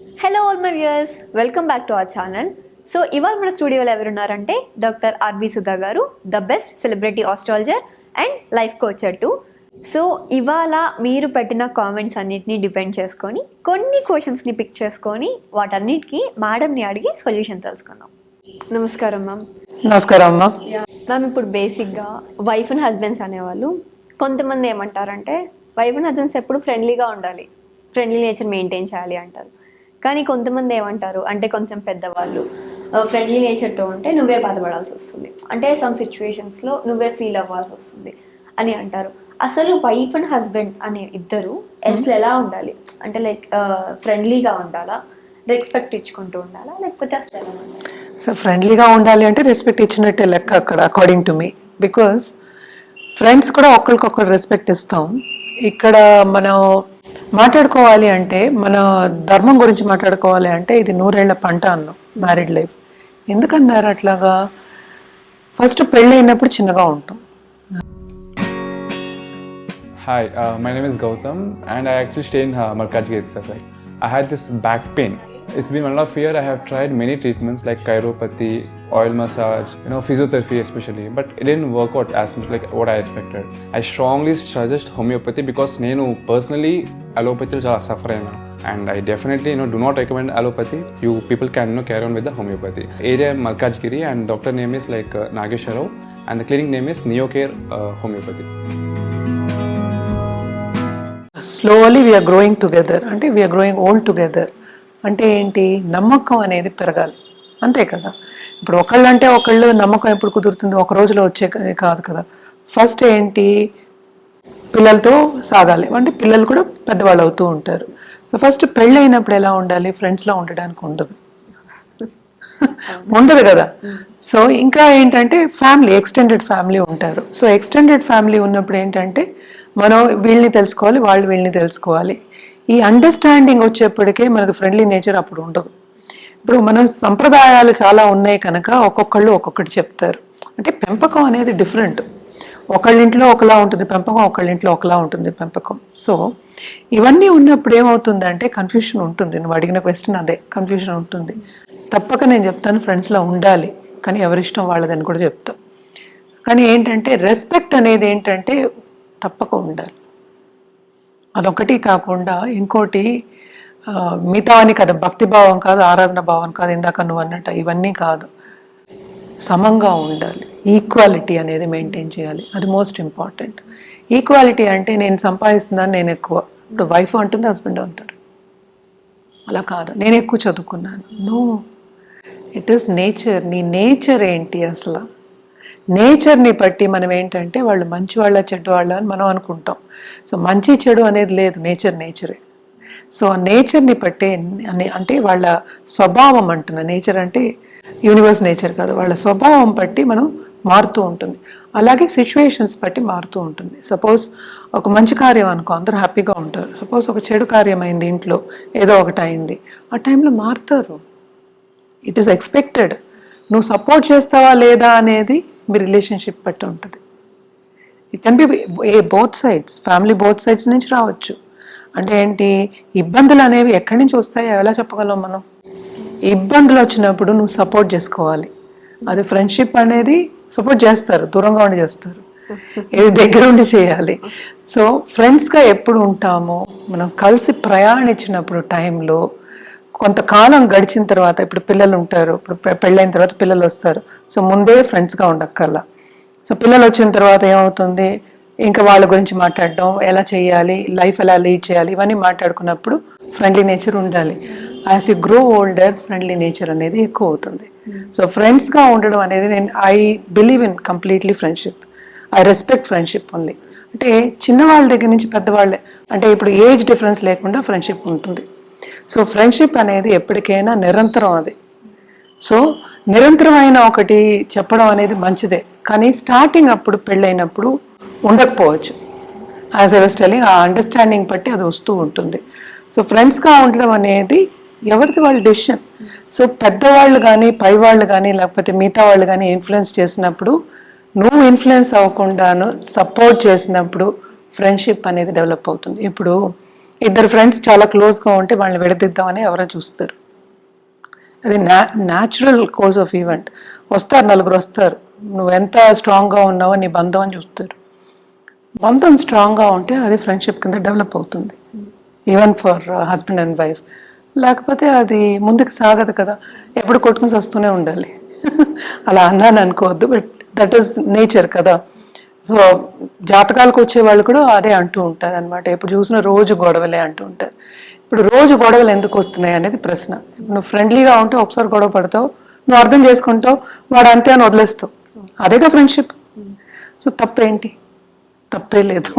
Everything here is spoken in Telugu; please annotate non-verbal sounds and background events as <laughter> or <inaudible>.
hello all my viewers welcome back to our channel so ఇవాళ మన స్టూడియోలో ఎవరున్నారంటే doctor R B Sudha garu the best celebrity astrologer and life coacher too. So ఇవాళ మీరు పెట్టిన కామెంట్స్ అన్నిటిని డిపెండ్ చేసుకొని కొన్ని క్వశ్చన్స్ని పిక్ చేసుకొని వాటన్నిటికీ మేడంని అడిగి సొల్యూషన్ తెలుసుకుందాం. నమస్కారం మ్యామ్. నమస్కారం అమ్మా. మ్యామ్ ఇప్పుడు బేసిక్గా వైఫ్ అండ్ హస్బెండ్స్ అనేవాళ్ళు కొంతమంది ఏమంటారంటే వైఫ్ అండ్ హస్బెండ్స్ ఎప్పుడు ఫ్రెండ్లీగా ఉండాలి. ఫ్రెండ్లీ నేచర్ మెయింటైన్ చేయాలి అంటారు. కానీ కొంతమంది ఏమంటారు? అంటే కొంచెం పెద్దవాళ్ళు ఫ్రెండ్లీ నేచర్తో ఉంటే నువ్వే బాధపడాల్సి వస్తుంది. అంటే సమ్ సిచ్యువేషన్స్లో నువ్వే ఫీల్ అవ్వాల్సి వస్తుంది అని అంటారు. అసలు వైఫ్ అండ్ హస్బెండ్ అనే ఇద్దరు అసలు ఎలా ఉండాలి? అంటే లైక్ ఫ్రెండ్లీగా ఉండాలా? రెస్పెక్ట్ ఇచ్చుకుంటూ ఉండాలా? లేకపోతే అసలు ఎలా ఉండాలి? సో ఫ్రెండ్లీగా ఉండాలి అంటే రెస్పెక్ట్ ఇచ్చినట్టే లెక్క అక్కడ according to me because friends కూడా ఒకరికొకరు రెస్పెక్ట్ ఇస్తాం. ఇక్కడ మనం మాట్లాడుకోవాలి అంటే మన ధర్మం గురించి మాట్లాడుకోవాలి అంటే ఇది నూరేళ్ళ పంట అన్నాం మ్యారీడ్ లైఫ్ ఎందుకన్నారు అట్లాగా? ఫస్ట్ పెళ్ళి అయినప్పుడు చిన్నగా ఉంటాం. Hi my name is Gautam and I actual stay in Markaz gates I had this back pain it's been one of year I have tried many treatments like chiropathy oil massage, you know, physiotherapy especially, but it didn't work out as much like what I expected. I strongly suggest homeopathy because నేను personally allopathy చాలా suffer అయినా and I definitely you know do not recommend allopathy. You people can you know carry on with the homeopathy. Area Malkajgiri and doctor name is like uh, Nagesha Rao and the clinic name is Neocare uh, Homeopathy. Slowly we're growing together అంటే వీఆర్ గ్రోయింగ్ ఓల్డ్ టుగెదర్ అంటే ఏంటి నమ్మకం అనేది పెరగాలి అంతే కదా. ఇప్పుడు ఒకళ్ళంటే ఒకళ్ళు నమ్మకం ఎప్పుడు కుదురుతుంది ఒక రోజులో వచ్చే కాదు కదా. ఫస్ట్ ఏంటి? పిల్లలతో సాగాలి. అంటే పిల్లలు కూడా పెద్దవాళ్ళు అవుతూ ఉంటారు. సో ఫస్ట్ పెళ్ళి అయినప్పుడు ఎలా ఉండాలి? ఫ్రెండ్స్లో ఉండడానికి ఉండదు. ఉండదు కదా. సో ఇంకా ఏంటంటే ఫ్యామిలీ ఎక్స్టెండెడ్ ఫ్యామిలీ ఉంటారు. సో ఎక్స్టెండెడ్ ఫ్యామిలీ ఉన్నప్పుడు ఏంటంటే మనం వీళ్ళని తెలుసుకోవాలి వాళ్ళు వీళ్ళని తెలుసుకోవాలి. ఈ అండర్స్టాండింగ్ వచ్చేప్పటికే మనకు ఫ్రెండ్లీ నేచర్ అప్పుడు ఉండదు. ఇప్పుడు మన సంప్రదాయాలు చాలా ఉన్నాయి కనుక ఒక్కొక్కళ్ళు ఒక్కొక్కటి చెప్తారు. అంటే పెంపకం అనేది డిఫరెంట్ ఒకళ్ళింట్లో ఒకలా ఉంటుంది పెంపకం ఒకళ్ళింట్లో ఒకలా ఉంటుంది పెంపకం. సో ఇవన్నీ ఉన్నప్పుడు ఏమవుతుందంటే కన్ఫ్యూషన్ ఉంటుంది. నువ్వు అడిగిన క్వశ్చన్ అదే కన్ఫ్యూషన్ ఉంటుంది. తప్పక నేను చెప్తాను ఫ్రెండ్స్లో ఉండాలి కానీ ఎవరిష్టం వాళ్ళదని కూడా చెప్తాం. కానీ ఏంటంటే రెస్పెక్ట్ అనేది ఏంటంటే తప్పక ఉండాలి. అదొకటి కాకుండా ఇంకోటి మిగతా అని కాదు భక్తి భావం కాదు ఆరాధన భావం కాదు ఇందాక నువ్వు అన్నట్టు ఇవన్నీ కాదు. సమంగా ఉండాలి. ఈక్వాలిటీ అనేది మెయింటైన్ చేయాలి. అది మోస్ట్ ఇంపార్టెంట్ ఈక్వాలిటీ అంటే నేను సంపాదిస్తున్నాను నేను ఎక్కువ. ఇప్పుడు వైఫ్ అంటుంది హస్బెండ్ అంటారు. అలా కాదు. నేను ఎక్కువ చదువుకున్నాను. నో ఇట్ ఈస్ నేచర్ నీ నేచర్ ఏంటి అసలు? నేచర్ని బట్టి మనం ఏంటంటే వాళ్ళు మంచి వాళ్ళ చెడ్డ వాళ్ళ అని మనం అనుకుంటాం. సో మంచి చెడు అనేది లేదు. నేచర్ నేచరే సో ఆ నేచర్ని బట్టే అంటే వాళ్ళ స్వభావం అంటున్నా. నేచర్ అంటే యూనివర్స్ నేచర్ కాదు. వాళ్ళ స్వభావం బట్టి మనం మారుతూ ఉంటుంది. అలాగే సిచ్యువేషన్స్ బట్టి మారుతూ ఉంటుంది. సపోజ్ ఒక మంచి కార్యం అనుకో అందరూ హ్యాపీగా ఉంటారు. సపోజ్ ఒక చెడు కార్యం అయింది ఇంట్లో ఏదో ఒకటి అయింది. ఆ టైంలో మారుతారు. ఇట్ ఈస్ ఎక్స్పెక్టెడ్ నువ్వు సపోర్ట్ చేస్తావా లేదా అనేది మీ రిలేషన్షిప్ బట్టి ఉంటుంది. It can be a both sides family both sides నుంచి రావచ్చు. అంటే ఏంటి? ఇబ్బందులు అనేవి ఎక్కడి నుంచి వస్తాయో ఎలా చెప్పగలం మనం? ఇబ్బందులు వచ్చినప్పుడు నువ్వు సపోర్ట్ చేసుకోవాలి. అది ఫ్రెండ్షిప్ అనేది సపోర్ట్ చేస్తారు దూరంగా ఉండి చేస్తారు. ఇది దగ్గర ఉండి చేయాలి. సో ఫ్రెండ్స్గా ఎప్పుడు ఉంటామో మనం కలిసి ప్రయాణించినప్పుడు టైంలో కొంతకాలం గడిచిన తర్వాత ఇప్పుడు పిల్లలు ఉంటారు ఇప్పుడు పెళ్ళైన తర్వాత పిల్లలు వస్తారు. సో ముందే ఫ్రెండ్స్గా ఉండక్కర్లా. సో పిల్లలు వచ్చిన తర్వాత ఏమవుతుంది? ఇంకా వాళ్ళ గురించి మాట్లాడడం ఎలా చేయాలి లైఫ్ ఎలా లీడ్ చేయాలి ఇవన్నీ మాట్లాడుకున్నప్పుడు ఫ్రెండ్లీ నేచర్ ఉండాలి. As you grow older friendly nature అనేది ఎక్కువ అవుతుంది. సో ఫ్రెండ్స్గా ఉండడం అనేది నేను I believe in completely friendship I respect friendship only అంటే చిన్నవాళ్ళ దగ్గర నుంచి పెద్దవాళ్ళే అంటే ఇప్పుడు ఏజ్ డిఫరెన్స్ లేకుండా ఫ్రెండ్షిప్ ఉంటుంది. సో ఫ్రెండ్షిప్ అనేది ఎప్పటికైనా నిరంతరం అది. సో నిరంతరమైన ఒకటి చెప్పడం అనేది మంచిదే. కానీ స్టార్టింగ్ అప్పుడు పెళ్ళైనప్పుడు ఉండకపోవచ్చు. యాజ్ ఐ వాస్ టెలింగ్ ఆ అండర్స్టాండింగ్ బట్టి అది వస్తూ ఉంటుంది. సో ఫ్రెండ్స్గా ఉండడం అనేది ఎవరిది వాళ్ళ డెసిషన్ సో పెద్దవాళ్ళు కానీ పై వాళ్ళు కానీ లేకపోతే మిగతా వాళ్ళు కానీ ఇన్ఫ్లుయెన్స్ చేసినప్పుడు నువ్వు ఇన్ఫ్లుయెన్స్ అవ్వకుండాను సపోర్ట్ చేసినప్పుడు ఫ్రెండ్షిప్ అనేది డెవలప్ అవుతుంది. ఇప్పుడు ఇద్దరు ఫ్రెండ్స్ చాలా క్లోజ్గా ఉంటే వాళ్ళని విడదిద్దామని ఎవరో చూస్తారు. అది నా న్యాచురల్ కోర్స్ ఆఫ్ ఈవెంట్ వస్తారు నలుగురు వస్తారు. నువ్వు ఎంత స్ట్రాంగ్గా ఉన్నావో నీ బంధం అని చూస్తారు. బంధం స్ట్రాంగ్గా ఉంటే అది ఫ్రెండ్షిప్ కింద డెవలప్ అవుతుంది. Even for husband and wife లేకపోతే అది ముందుకు సాగదు కదా. ఎప్పుడు కొట్టుకుని వస్తూనే ఉండాలి. <laughs> అలా అన్నాను అనుకోవద్దు. బట్ దట్ ఈస్ నేచర్ కదా. సో జాతకాలకు వచ్చే వాళ్ళు కూడా అదే అంటూ ఉంటారు అనమాట ఇప్పుడు చూసిన రోజు గొడవలే అంటూ ఉంటారు. ఇప్పుడు రోజు గొడవలు ఎందుకు వస్తున్నాయి అనేది ప్రశ్న. నువ్వు ఫ్రెండ్లీగా ఉంటే ఒకసారి గొడవ పడతావు నువ్వు అర్థం చేసుకుంటావు వాడు అంతే అని వదిలేస్తావు. అదేగా ఫ్రెండ్షిప్ సో తప్పేంటి? తప్పే లేదు.